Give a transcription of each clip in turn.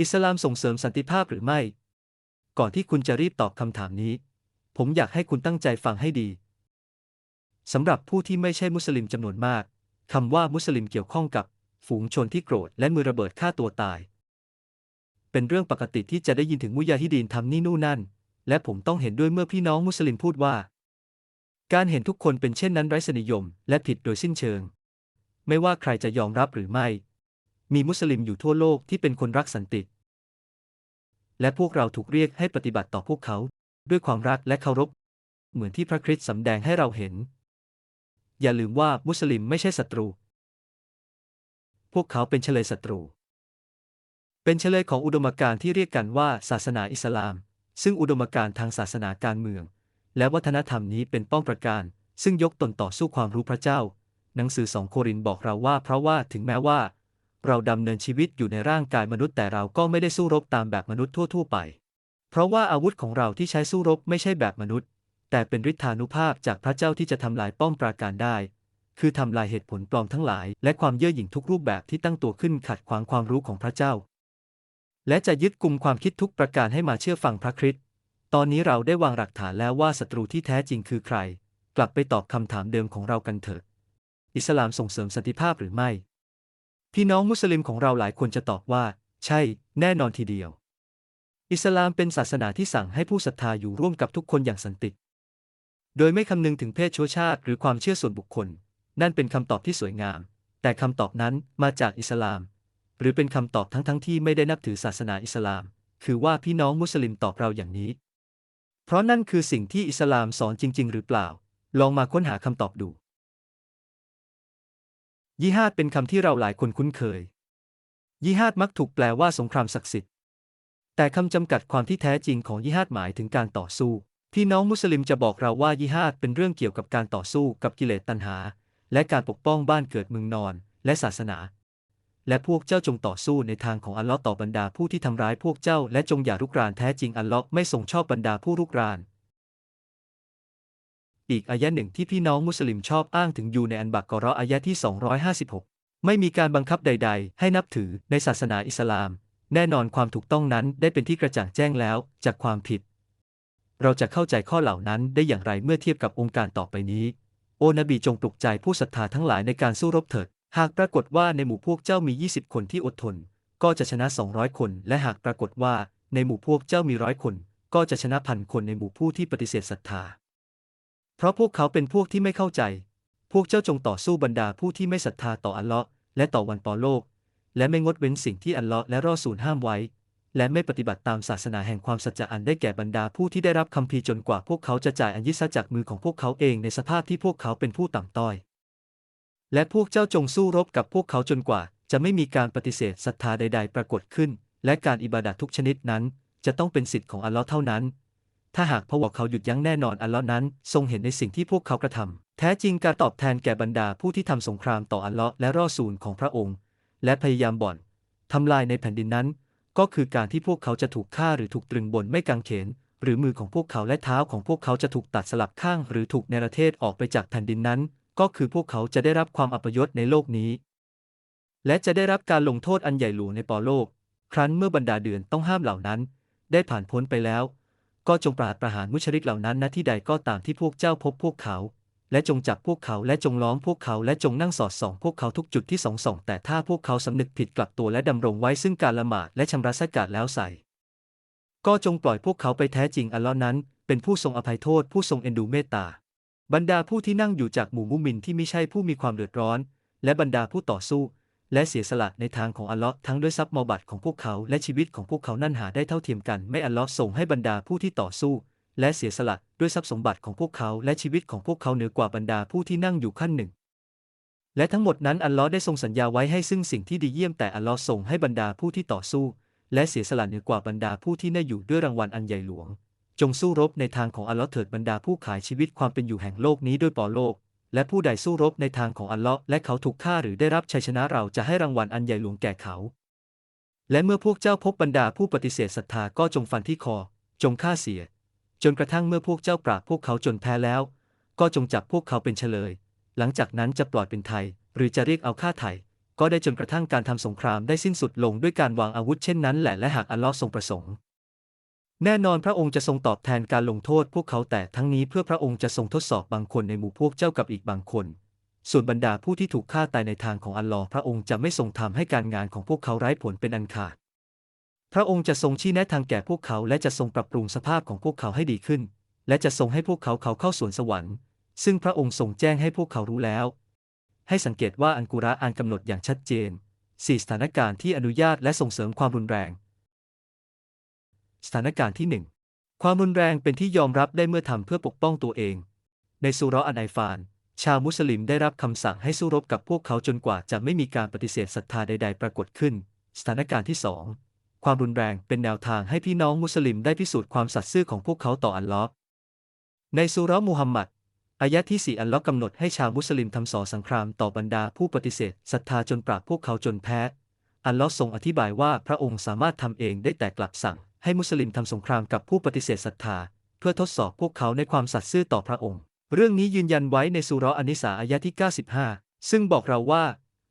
อิสลามส่งเสริมสันติภาพหรือไม่ ก่อนที่คุณจะรีบตอบคำถามนี้ ผมอยากให้คุณตั้งใจฟังให้ดี สำหรับผู้ที่ไม่ใช่มุสลิมจำนวนมาก คำว่ามุสลิมเกี่ยวข้องกับ ฝูงชนที่โกรธและมือระเบิดฆ่าตัวตาย เป็นเรื่องปกติที่จะได้ยินถึงมุยาฮิดีนทำนี่นู่นนั่น และผมต้องเห็นด้วยเมื่อพี่น้องมุสลิมพูดว่า การเห็นทุกคนเป็นเช่นนั้นไร้สนิยม และผิดโดยสิ้นเชิง ไม่ว่าใครจะยอมรับหรือไม่ มีมุสลิมอยู่ทั่วโลกที่เป็นคนรักสันติ และพวกเราถูกเรียกให้ปฏิบัติต่อพวกเขา ด้วยความรักและเคารพ เหมือนที่พระคริสต์สำแดงให้เราเห็น อย่าลืมว่ามุสลิมไม่ใช่ศัตรู พวกเขาเป็นเฉลยศัตรู เป็นเฉลยของอุดมการณ์ที่เรียกกันว่าศาสนาอิสลาม ซึ่งอุดมการณ์ทางศาสนาการเมือง และวัฒนธรรมนี้เป็นป้องประการ ซึ่งยกตนต่อสู้ความรู้พระเจ้า หนังสือสองโครินบอกเราว่าเพราะว่าถึงแม้ว่า เราดำเนินชีวิตอยู่ในร่างกายมนุษย์แต่เราก็ไม่ได้สู้รบตามแบบมนุษย์ทั่ว ๆ ไป เพราะว่าอาวุธของเราที่ใช้สู้รบไม่ใช่แบบมนุษย์ แต่เป็นฤทธานุภาพจากพระเจ้าที่จะทำลายป้อมปราการได้ คือทำลายเหตุผลปลอมทั้งหลาย และความเย่อหยิ่งทุกรูปแบบที่ตั้งตัวขึ้นขัดขวางความรู้ของพระเจ้า และจะยึดกลุ่มความคิดทุกประการให้มาเชื่อฟังพระคริสต์ตอนนี้เราได้วางหลักฐานแล้วว่าศัตรูที่แท้จริงคือใคร กลับไปตอบคำถามเดิมของเรากันเถิดอิสลามส่งเสริมสันติภาพหรือไม่ พี่น้องมุสลิมของเราหลายคนจะตอบว่า ใช่ แน่นอนทีเดียว อิสลามเป็นศาสนาที่สั่งให้ผู้ศรัทธาอยู่ร่วมกับทุกคนอย่างสันติ โดยไม่คำนึงถึงเพศชั่วชาติ หรือความเชื่อส่วนบุคคล นั่นเป็นคำตอบที่สวยงาม แต่คำตอบนั้นมาจากอิสลาม หรือเป็นคำตอบทั้งทั้งๆที่ไม่ได้นับถือศาสนาอิสลาม คือว่าพี่น้องมุสลิมตอบเราอย่างนี้ เพราะนั่นคือสิ่งที่อิสลามสอนจริง ๆ หรือเปล่า ลองมาค้นหาคำตอบดู ยิฮาดเป็นคำที่เราหลายคนคุ้นเคยยิฮาดมักถูกแปลว่าสงครามศักดิ์สิทธิ์ แต่คำจำกัดความที่แท้จริงของยิฮาดหมายถึงการต่อสู้ พี่น้องมุสลิมจะบอกเราว่ายิฮาดเป็นเรื่องเกี่ยวกับการต่อสู้กับกิเลสตัณหา และการปกป้องบ้านเกิดเมืองนอน และศาสนา และพวกเจ้าจงต่อสู้ในทางของอัลลอฮ์ต่อบรรดาผู้ที่ทำร้ายพวกเจ้า และจงอย่ารุกรานแท้จริงอัลลอฮ์ไม่ทรงชอบบรรดาผู้รุกราน อีกอายะหนึ่งที่พี่น้องมุสลิมชอบอ้างถึงอยู่ในอันบักกอราะห์อายะที่ 256 ไม่มีการบังคับใด ๆ ให้นับถือในศาสนาอิสลาม แน่นอนความถูกต้องนั้นได้เป็นที่กระจ่างแจ้งแล้วจากความผิด เราจะเข้าใจข้อเหล่านั้นได้อย่างไรเมื่อเทียบกับองค์การต่อไปนี้ โอนบีจงปลุกใจผู้ศรัทธาทั้งหลายในการสู้รบเถิด หากปรากฏว่าในหมู่พวกเจ้ามี 20 คนที่อดทน ก็จะชนะ 200 คน และหากปรากฏว่าในหมู่พวกเจ้ามีร้อยคน ก็จะชนะพันคนในหมู่ผู้ที่ปฏิเสธศรัทธา เพราะพวกเขาเป็นพวกที่ไม่เข้าใจ พวกเจ้าจงต่อสู้บรรดาผู้ที่ไม่ศรัทธาต่ออัลเลาะห์และต่อวันปอโลก และไม่งดเว้นสิ่งที่อัลเลาะห์และรอสูลห้ามไว้ และไม่ปฏิบัติตามศาสนาแห่งความสัจจะอันได้แก่บรรดาผู้ที่ได้รับคำพีจนกว่าพวกเขาจะจ่ายอันยิสจากมือของพวกเขาเองในสภาพที่พวกเขาเป็นผู้ต่ำต้อย และพวกเจ้าจงสู้รบกับพวกเขาจนกว่า จะไม่มีการปฏิเสธศรัทธาใด ๆ ปรากฏขึ้น และการอิบาดะห์ทุกชนิดนั้น จะต้องเป็นสิทธิ์ของอัลเลาะห์เท่านั้น ถ้าหากพวกเขาหยุดยั้งแน่นอนอัลเลาะห์นั้น ทรงเห็นในสิ่งที่พวกเขากระทำแท้จริงการตอบแทนแก่บรรดาผู้ที่ทำสงครามต่ออัลเลาะห์และรอซูลของพระองค์ และพยายามบ่อนทำลายในแผ่นดินนั้น ก็คือการที่พวกเขาจะถูกฆ่าหรือถูกตรึงบนไม่กางเขน หรือมือของพวกเขาและเท้าของพวกเขาจะถูกตัดสลับข้าง หรือถูกเนรเทศออกไปจากแผ่นดินนั้น ก็คือพวกเขาจะได้รับความอัปยศในโลกนี้ และจะได้รับการลงโทษอันใหญ่หลวงในปอโลก ครั้นเมื่อบรรดาเดือนต้องห้ามเหล่านั้น ได้ผ่านพ้นไปแล้ว ก็จงปราดประหารมุชริกเหล่านั้นณที่ใดก็ตามที่พวกเจ้าพบพวกเขา และจงจับพวกเขาและจงล้อมพวกเขาและจงนั่งสอดส่อง พวกเขาทุกจุดที่สองส่อง แต่ถ้าพวกเขาสำนึกผิดกลับตัวและดำรงไว้ซึ่งการละหมาดและชำระสกาดแล้วใส่ ก็จงปล่อยพวกเขาไปแท้จริงอัลลอฮ์นั้น เป็นผู้ทรงอภัยโทษผู้ทรงเอ็นดูเมตตาบรรดาผู้ที่นั่งอยู่จากหมู่มุมินที่ไม่ใช่ผู้มีความเดือดร้อน และบรรดาผู้ต่อสู้ และเสียสละในทางของอัลเลอฮ์ทั้งด้วยทรัพย์มอบัตของพวกเขาและชีวิตของพวกเขานั่นหาได้เท่าเทียมกันไม่อัลเลอฮ์ส่งให้บรรดาผู้ที่ต่อสู้ และเสียสละด้วยทรัพย์สมบัติของพวกเขาและชีวิตของพวกเขาเหนือกว่าบรรดาผู้ที่นั่งอยู่ขั้นหนึ่ง และทั้งหมดนั้นอัลเลอฮ์ได้ทรงสัญญาไว้ให้ซึ่งสิ่งที่ดีเยี่ยมแต่อัลเลอฮ์ส่งให้บรรดาผู้ที่ต่อสู้ และเสียสละเหนือกว่าบรรดาผู้ที่น่าอยู่ด้วยรางวัลอันใหญ่หลวง จงสู้รบในทางของอัลเลอฮ์เถิดบรรดาผู้ขายชีวิตความเป็นอยู่แห่งโลกนี้ด้วยปอโลก และผู้ใดสู้รบในทางของอัลเลอฮ์และเขาถูกฆ่าหรือได้รับชัยชนะเราจะให้รางวัลอันใหญ่หลวงแก่เขา และเมื่อพวกเจ้าพบบรรดาผู้ปฏิเสธศรัทธาก็จงฟันที่คอ จงฆ่าเสีย จนกระทั่งเมื่อพวกเจ้าปราบพวกเขาจนแพ้แล้ว ก็จงจับพวกเขาเป็นเฉลย หลังจากนั้นจะปล่อยเป็นไทย หรือจะเรียกเอาค่าไถ่ก็ได้จนกระทั่งการทำสงครามได้สิ้นสุดลงด้วยการวางอาวุธเช่นนั้นแหละและหากอัลลอฮ์ทรงประสงค์ แน่นอนพระองค์จะทรงตอบแทนการลงโทษพวกเขาแต่ทั้งนี้เพื่อพระองค์จะทรงทดสอบบางคนในหมู่พวกเจ้ากับอีกบางคน ส่วนบรรดาผู้ที่ถูกฆ่าตายในทางของอัลลอฮ์พระองค์จะไม่ทรงทำให้การงานของพวกเขาไร้ผลเป็นอันขาด พระองค์จะทรงชี้แนะทางแก่พวกเขาและจะทรงปรับปรุงสภาพของพวกเขาให้ดีขึ้น และจะทรงให้พวกเขาเขาเข้าสวนสวรรค์ ซึ่งพระองค์ทรงแจ้งให้พวกเขารู้แล้ว ให้สังเกตว่าอันกุรอานกำหนดอย่างชัดเจน4สถานการณ์ที่อนุญาตและส่งเสริมความรุนแรง สถานการณ์ที่ 1 ความรุนแรงเป็นที่ยอมรับได้เมื่อทำเพื่อปกป้องตัวเอง ในสุรอันไอฟาน ชาวมุสลิมได้รับคำสั่งให้สู้รบกับพวกเขาจนกว่าจะไม่มีการปฏิเสธศรัทธาใด ๆ ปรากฏขึ้น สถานการณ์ที่ 2 ความรุนแรงเป็นแนวทางให้พี่น้องมุสลิมได้พิสูจน์ความสัตย์ซื่อของพวกเขาต่ออัลลอฮ์ในสุรมุฮัมมัดอายะที่สี่อัลลอฮ์กำหนดให้ชาวมุสลิมทำสอสังครามต่อบรรดาผู้ปฏิเสธศรัทธาจนปราบพวกเขาจนแพ้ อัลลอฮ์ทรงอธิบายว่าพระองค์สามารถทำเองได้แต่กลับสั่ง ให้มุสลิมทำสงครามกับผู้ปฏิเสธศรัทธา เพื่อทดสอบพวกเขาในความสัตย์ซื่อต่อพระองค์ เรื่องนี้ยืนยันไว้ในสุราะห์อันนิสาอายะที่ 95 ซึ่งบอกเราว่า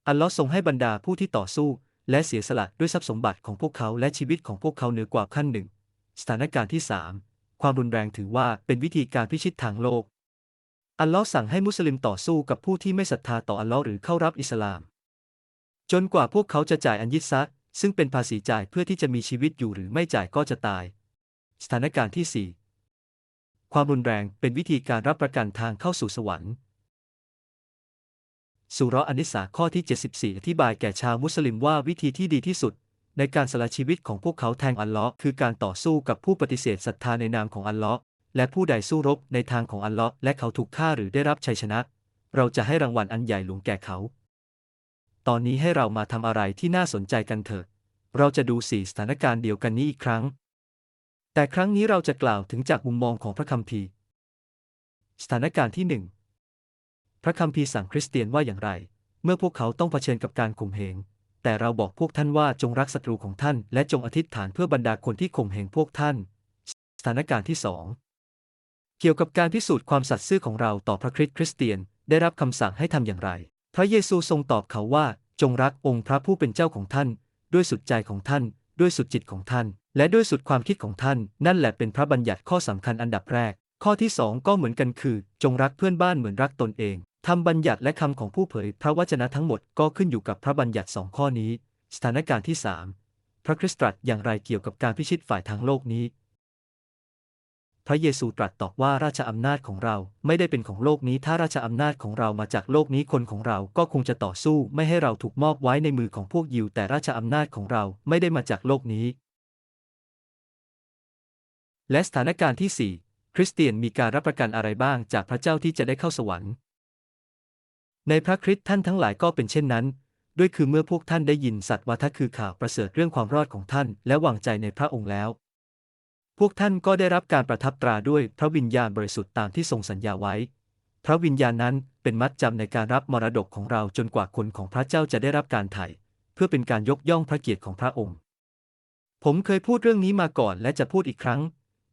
อัลลอฮ์ทรงให้บรรดาผู้ที่ต่อสู้ และเสียสละด้วยทรัพย์สมบัติของพวกเขาและชีวิตของพวกเขาเหนือกว่าขั้นหนึ่ง สถานการณ์ที่ 3 ความรุนแรงถือว่าเป็นวิธีการพิชิตทางโลก อัลลอฮ์สั่งให้มุสลิมต่อสู้กับผู้ที่ไม่ศรัทธาต่ออัลลอฮ์หรือเข้ารับอิสลาม จนกว่าพวกเขาจะจ่ายอันยิดซะ ซึ่งเป็นภาษีจ่ายเพื่อที่จะมีชีวิตอยู่หรือไม่จ่ายก็จะตาย สถานการณ์ที่ 4 ความรุนแรงเป็นวิธีการรับประกันทางเข้าสู่สวรรค์สุราะห์อันิสาข้อที่ 74 อธิบายแก่ชาวมุสลิมว่าวิธีที่ดีที่สุด ในการสละชีวิตของพวกเขาแทนอัลเลาะห์คือการต่อสู้กับผู้ปฏิเสธศรัทธาในนามของอัลเลาะห์และผู้ใดสู้รบในทางของอัลเลาะห์และเขาถูกฆ่าหรือได้รับชัยชนะ เราจะให้รางวัลอันใหญ่หลวงแก่เขา ตอนนี้ให้เรามาทำอะไรที่น่าสนใจกันเถิดเราจะดูสี่สถานการณ์เดียวกันนี้อีกครั้ง แต่ครั้งนี้เราจะกล่าวถึงจากมุมมองของพระคัมภีร์ สถานการณ์ที่หนึ่งพระคัมภีร์สั่งคริสเตียนว่าอย่างไร เมื่อพวกเขาต้องเผชิญกับการข่มเหง แต่เราบอกพวกท่านว่าจงรักศัตรูของท่าน และจงอธิษฐานเพื่อบรรดาคนที่ข่มเหงพวกท่าน สถานการณ์ที่สองเกี่ยวกับการพิสูจน์ความสัตย์ซื่อของเราต่อพระคริสต์คริสเตียนได้รับคำสั่งให้ทำอย่างไร พระเยซูทรงตอบเขาว่า จงรักองค์พระผู้เป็นเจ้าของท่าน ด้วยสุดใจของท่าน ด้วยสุดจิตของท่าน และด้วยสุดความคิดของท่าน นั่นแหละเป็นพระบัญญัติข้อสำคัญอันดับแรก ข้อที่สองก็เหมือนกันคือ จงรักเพื่อนบ้านเหมือนรักตนเองทำบัญญัติและคำของผู้เผย พระวจนะทั้งหมดก็ขึ้นอยู่กับพระบัญญัติสองข้อนี้ สถานการณ์ที่สามพระคริสต์ตรัสอย่างไรเกี่ยวกับการพิชิตฝ่ายทางโลกนี้ พระเยซูตรัสตอบว่าราชอำนาจของเราไม่ได้เป็นของโลกนี้ ถ้าราชอำนาจของเรามาจากโลกนี้คนของเราก็คงจะต่อสู้ ไม่ให้เราถูกมอบไว้ในมือของพวกยิว แต่ราชอำนาจของเราไม่ได้มาจากโลกนี้ และสถานการณ์ที่ 4 คริสเตียนมีการรับประกันอะไรบ้างจากพระเจ้าที่จะได้เข้าสวรรค์ ในพระคริสต์ท่านทั้งหลายก็เป็นเช่นนั้น ด้วยคือเมื่อพวกท่านได้ยินสัตว์วาทะคือข่าวประเสริฐเรื่องความรอดของท่าน และวางใจในพระองค์แล้ว พวกท่านก็ได้รับการประทับตราด้วยพระวิญญาณบริสุทธิ์ตามที่ทรงสัญญาไว้ พระวิญญาณนั้นเป็นมัดจำในการรับมรดกของเราจนกว่าคนของพระเจ้าจะได้รับการไถ่เพื่อเป็นการยกย่องพระเกียรติของพระองค์ ผมเคยพูดเรื่องนี้มาก่อนและจะพูดอีกครั้ง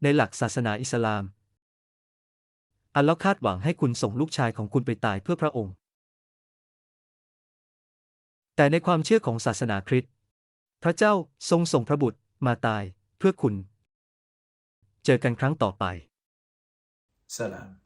ในหลักศาสนาอิสลาม อัลลอฮ์คาดหวังให้คุณส่งลูกชายของคุณไปตายเพื่อพระองค์ แต่ในความเชื่อของศาสนาคริสต์พระเจ้าทรงส่งพระบุตรมาตายเพื่อคุณ เจอกันครั้งต่อไปสลาม